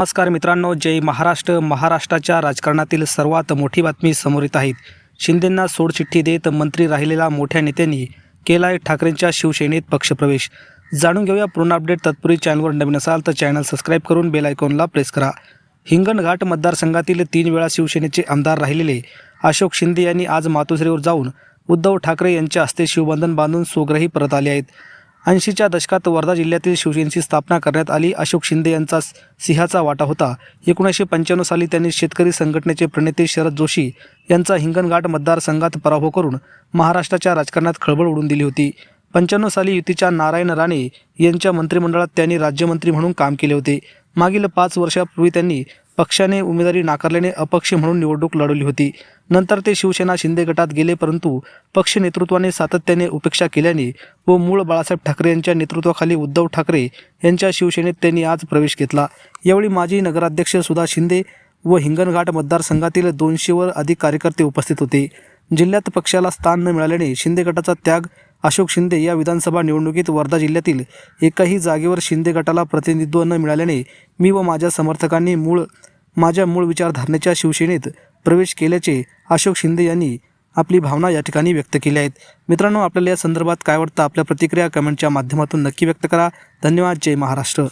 नमस्कार मित्रांनो जय महाराष्ट्र. महाराष्ट्राच्या राजकारणातील सर्वात मोठी बातमी समोर येत आहेत शिंदेंना सोडचिठ्ठी देत मंत्री राहिलेल्या मोठ्या नेत्यांनी केलाय ठाकरेंच्या शिवसेनेत पक्षप्रवेश. जाणून घेऊया पूर्ण अपडेट तत्पूर्वी चॅनलवर नवीन असाल तर चॅनल सबस्क्राईब करून बेल आयकॉनला प्रेस करा. हिंगणघाट मतदारसंघातील तीन वेळा शिवसेनेचे आमदार राहिलेले अशोक शिंदे यांनी आज मातोश्रीवर जाऊन उद्धव ठाकरे यांच्या हस्ते शिवबंधन बांधून स्वग्रही परत आले आहेत. ऐंशीच्या दशकात वर्धा जिल्ह्यातील शिवसेनेची स्थापना करण्यात आली. अशोक शिंदे यांचा सिंहाचा वाटा होता. एकोणीसशे पंच्याण्णव साली त्यांनी शेतकरी संघटनेचे प्रणेते शरद जोशी यांचा हिंगणघाट मतदारसंघात पराभव करून महाराष्ट्राच्या राजकारणात खळबळ उडून दिली होती. पंच्याण्णव साली युतीच्या नारायण राणे यांच्या मंत्रिमंडळात त्यांनी राज्यमंत्री म्हणून काम केले होते. मागील पाच वर्षापूर्वी त्यांनी पक्षाने उमेदवारी नाकारल्याने अपक्ष म्हणून निवडणूक लढवली होती. नंतर ते शिवसेना शिंदे गटात गेले परंतु पक्ष नेतृत्वाने सातत्याने उपेक्षा केल्याने व मूळ बाळासाहेब ठाकरे यांच्या नेतृत्वाखाली उद्धव ठाकरे यांच्या शिवसेनेत त्यांनी आज प्रवेश घेतला. यावेळी माजी नगराध्यक्ष सुधा शिंदे व हिंगणघाट मतदारसंघातील दोनशेवर अधिक कार्यकर्ते उपस्थित होते. जिल्ह्यात पक्षाला स्थान न मिळाल्याने शिंदे गटाचा त्याग अशोक शिंदे या विधानसभा निवडणुकीत वर्धा जिल्ह्यातील एकाही जागेवर शिंदे गटाला प्रतिनिधित्व न मिळाल्याने मी व माझ्या समर्थकांनी मूळ माझ्या मूळ विचारधारणेच्या शिवसेनेत प्रवेश केल्याचे अशोक शिंदे यांनी आपली भावना या ठिकाणी व्यक्त केल्या आहेत. मित्रांनो आपल्याला या संदर्भात काय वाटतं? आपल्या प्रतिक्रिया कमेंटच्या माध्यमातून नक्की व्यक्त करा. धन्यवाद. जय महाराष्ट्र.